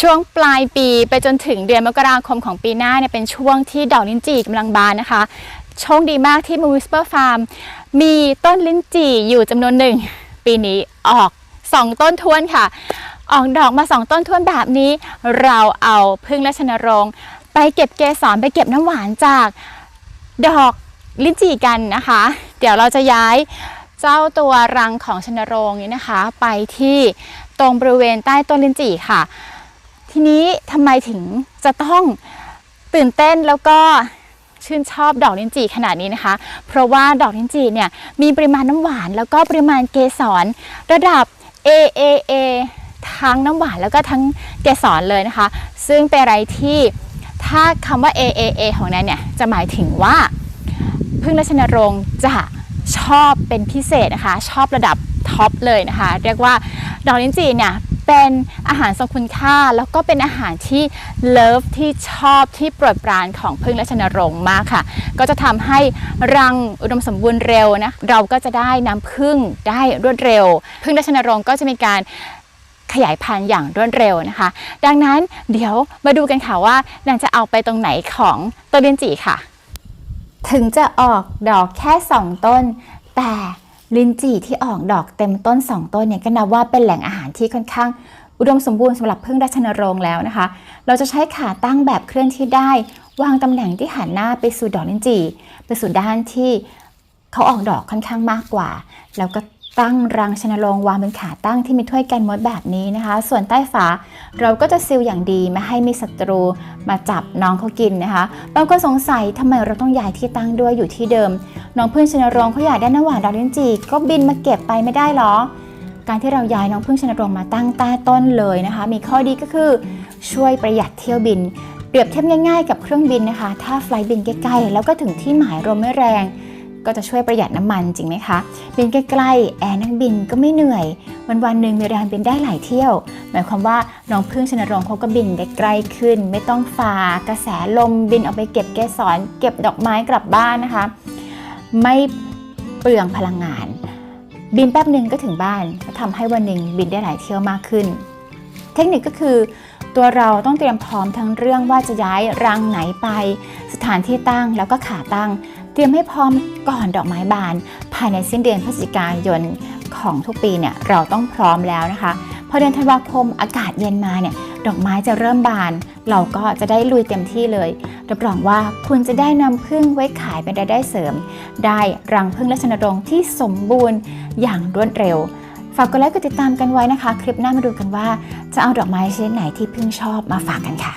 ช่วงปลายปีไปจนถึงเดือนมกราคมของปีหน้าเนี่ยเป็นช่วงที่ดอกลิ้นจี่กำลังบานนะคะ โชคดีมากที่ m o o Whisper Farm มีต้นลิ้นจี่อยู่จำนวนหนึ่ง ปีนี้ออก 2 ต้นท้วนค่ะ ออกดอกมา 2 ต้นท้วนแบบนี้ เราเอาพึ่งและชนโรงไปเก็บเกสรไปเก็บน้ำหวานจากดอกลิ้นจี่กันนะคะ เดี๋ยวเราจะย้ายเจ้าตัวรังของชนโรงนี้นะคะ ไปที่ตรงบริเวณใต้ต้นลิ้นจี่ค่ะ ทีนี้ทำไมถึงจะต้องตื่นเต้นแล้วก็ชื่นชอบดอกลิ้นจี่ขนาดนี้นะคะ เพราะว่าดอกลิ้นจี่เนี่ยมีปริมาณน้ำหวาน แล้วก็ปริมาณเกสรระดับ AAA ทั้งน้ำหวานแล้วก็ทั้งเกสรเลยนะคะ ซึ่งเป็นอะไรที่ถ้าคำว่า AAA ของนั้นเนี่ยจะหมายถึงว่าพึ่งและชนรงจะชอบเป็นพิเศษนะคะ ชอบระดับท็อปเลยนะคะ เรียกว่าดอกลิ้นจี่เนี่ย เป็นอาหารทรงคุณค่า แล้วก็เป็นอาหารที่เลิฟที่ชอบที่โปรดปรานของพึ่งและชนโรงมากค่ะ ก็จะทำให้รังอุดมสมบูรณ์เร็วนะเราก็จะได้น้ำพึ่งได้รวดเร็ว พึ่งและชนโรงก็จะมีการขยายพันธุ์อย่างรวดเร็วนะคะ ดังนั้นเดี๋ยวมาดูกันค่ะว่านางจะเอาไปตรงไหนของต้นเลิ้นจีค่ะ ถึงจะออกดอกแค่ 2 ต้น แต่ ลิ้นจี่ที่ออกดอกเต็มต้น 2 ต้นเนี่ยก็นับว่าเป็นแหล่งอาหารที่ค่อนข้าง อุดมสมบูรณ์สำหรับพึ่งราชนโรงแล้วนะคะ เราจะใช้ขาตั้งแบบเคลื่อนที่ได้ วางตำแหน่งที่หันหน้าไปสู่ดอกลิ้นจี่ ไปสู่ด้านที่เขาออกดอกค่อนข้างมากกว่า แล้วก็ ตั้งรังชนโรงวางเป็นขาตั้งที่มีถ้วยกันมดแบบนี้นะคะ ส่วนใต้ฝาเราก็จะซีลอย่างดีไม่ให้มีศัตรูมาจับน้องเขากินนะคะบางคนสงสัยทำไมเราต้องย้ายที่ตั้งด้วยอยู่ที่เดิม น้องพึ่งชนโรงเขาอยากได้น้ำหวานดอกลิ้นจีก็บินมาเก็บไปไม่ได้หรอ การที่เราย้ายน้องพึ่งชนโรงมาตั้งใต้ต้นเลยนะคะ มีข้อดีก็คือช่วยประหยัดเที่ยวบิน เปรียบเทียบง่าย ๆ กับเครื่องบินนะคะ ถ้าไฟล์บินใกล้ๆแล้วก็ถึงที่หมายลมไม่แรง ก็จะช่วยประหยัดน้ำมันจริงไหมคะบินใกล้ๆแอร์นักบินก็ไม่เหนื่อย วันวันๆหนึ่งมีแรงบินได้หลายเที่ยว หมายความว่าน้องพึ่งชนรงเขาก็บินได้ใกล้ขึ้น ไม่ต้องฝ่ากระแสลมบินออกไปเก็บเกสรเก็บดอกไม้กลับบ้านนะคะ ไม่เปลืองพลังงาน บินแป๊บหนึ่งก็ถึงบ้านทำให้วันหนึ่งบินได้หลายเที่ยวมากขึ้น เทคนิคก็คือตัวเราต้องเตรียมพร้อมทั้งเรื่องว่าจะย้ายรังไหนไป ถานที่ตั้งแล้วก็ขาตั้ง เตรียมให้พร้อมก่อนดอกไม้บาน ภายในสิ้นเดือนพฤศจิกายนของทุกปีเนี่ยเราต้องพร้อมแล้วนะคะ พอเดือนธันวาคมอากาศเย็นมาเนี่ยดอกไม้จะเริ่มบาน เราก็จะได้ลุยเต็มที่เลยรับรองว่าคุณจะได้นำพึ่งไว้ขายเป็นรายได้เสริม ได้รังพึ่งและชนรงค์ที่สมบูรณ์อย่างรวดเร็วฝากกดไลค์กดติดตามกันไว้นะคะ คลิปหน้ามาดูกันว่า จะเอาดอกไม้ชนิดไหนที่พึ่งชอบมาฝากกันค่ะ